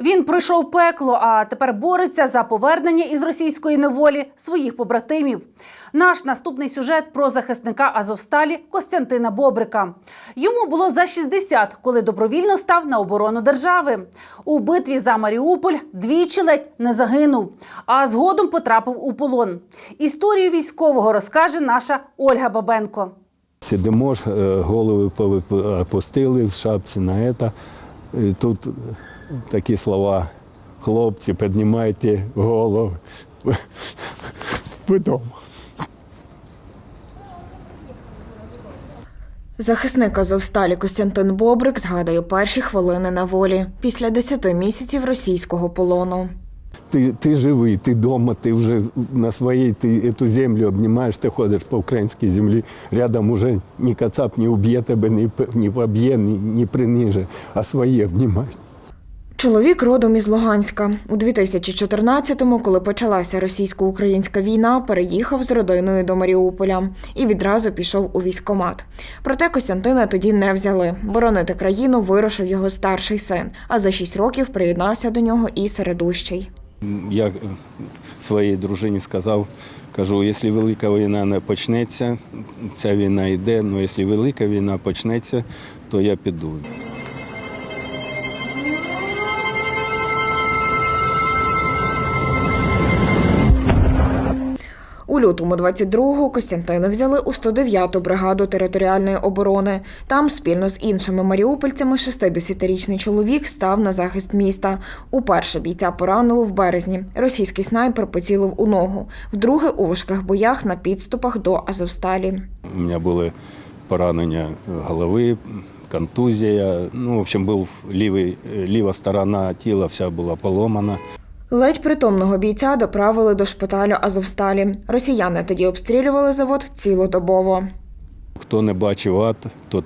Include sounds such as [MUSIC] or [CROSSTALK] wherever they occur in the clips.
Він пройшов пекло, а тепер бореться за повернення із російської неволі своїх побратимів. Наш наступний сюжет про захисника Азовсталі Костянтина Бобрика. Йому було за 60, коли добровільно став на оборону держави. У битві за Маріуполь двічі ледь не загинув, а згодом потрапив у полон. Історію військового розкаже наша Ольга Бабенко. Сидимо, е, голови повип- опустили в шапці на. І тут такі слова. Хлопці, піднімайте голову. Ви дома. Захисник Азовсталі Костянтин Бобрик згадує перші хвилини на волі після 10 місяців російського полону. Ти, ти живий, ти вдома, ти вже на своїй, ти цю землю обнімаєш, ти ходиш по українській землі. Рядом уже ні кацап не уб'є тебе, ні, ні поб'є, ні, ні приниже, а свої обнімають. Чоловік родом із Луганська. У 2014-му, коли почалася російсько-українська війна, переїхав з родиною до Маріуполя і відразу пішов у військкомат. Проте Костянтина тоді не взяли. Боронити країну вирушив його старший син, а за шість років приєднався до нього і середущий. Я своїй дружині сказав, кажу, якщо велика війна не почнеться, ця війна йде, але якщо велика війна почнеться, то я піду. Лютому 22-го Костянтина взяли у 109-ту бригаду територіальної оборони. Там спільно з іншими маріупольцями 60-річний чоловік став на захист міста. Уперше бійця поранило в березні. Російський снайпер поцілив у ногу. Вдруге у важких боях на підступах до Азовсталі. У мене були поранення голови, контузія. Ну, в общем, був лівий, ліва сторона тіла вся була поломана. Ледь притомного бійця доправили до шпиталю Азовсталі. Росіяни тоді обстрілювали завод цілодобово. Хто не бачив ад, тот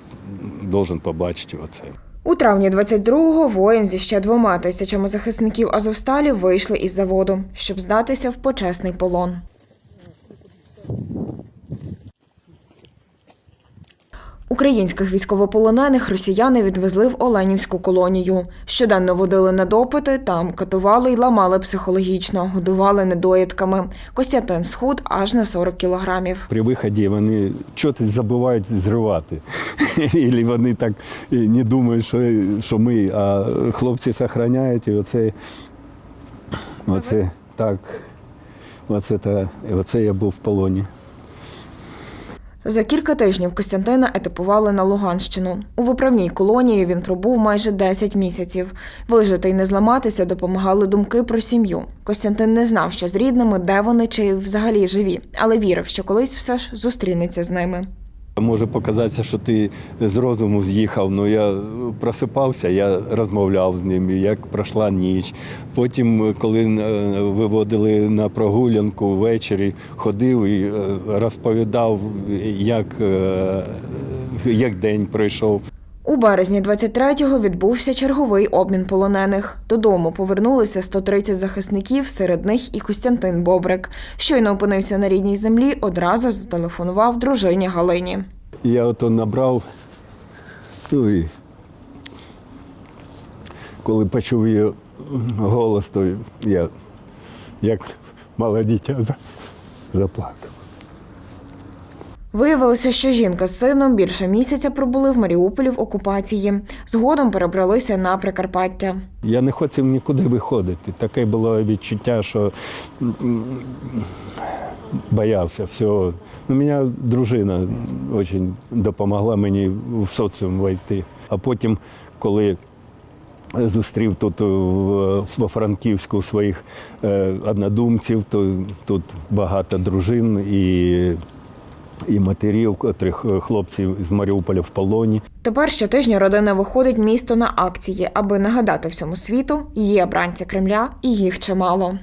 должен побачити оце. У травні 22-го воїн зі ще двома тисячами захисників Азовсталі вийшли із заводу, щоб здатися в почесний полон. Українських військовополонених росіяни відвезли в Оленівську колонію. Щоденно водили на допити, там катували й ламали психологічно, годували недоїдками. Костянтин схуд аж на 40 кілограмів. При виході вони щось забувають зривати. [LAUGHS] І вони так не думають, що, що ми, а хлопці зберігають, і оце, оце так, оце, та, оце я був в полоні. За кілька тижнів Костянтина етапували на Луганщину. У виправній колонії він пробув майже 10 місяців. Вижити й не зламатися допомагали думки про сім'ю. Костянтин не знав, що з рідними, де вони чи взагалі живі, але вірив, що колись все ж зустрінеться з ними. Може показатися, що ти з розуму з'їхав. Ну я просипався, я розмовляв з ними, як пройшла ніч. Потім, коли е, виводили на прогулянку ввечері, ходив і е, розповідав, як, е, як день пройшов. У березні 23-го відбувся черговий обмін полонених. Додому повернулися 130 захисників, серед них і Костянтин Бобрик. Щойно опинився на рідній землі, одразу зателефонував дружині Галині. Я ото набрав, ну і коли почув її голос, то я як мале дитя заплакав. Виявилося, що жінка з сином більше місяця пробули в Маріуполі в окупації. Згодом перебралися на Прикарпаття. Я не хотів нікуди виходити. Таке було відчуття, що боявся всього. Ну, мене дружина дуже допомогла мені в соціум війти. А потім, коли зустрів тут в, во Франківську своїх е, однодумців, то тут багато дружин і, і матерів, котрих е, хлопців з Маріуполя в полоні. Тепер щотижня родина виходить місто на акції, аби нагадати всьому світу, є бранці Кремля і їх чимало.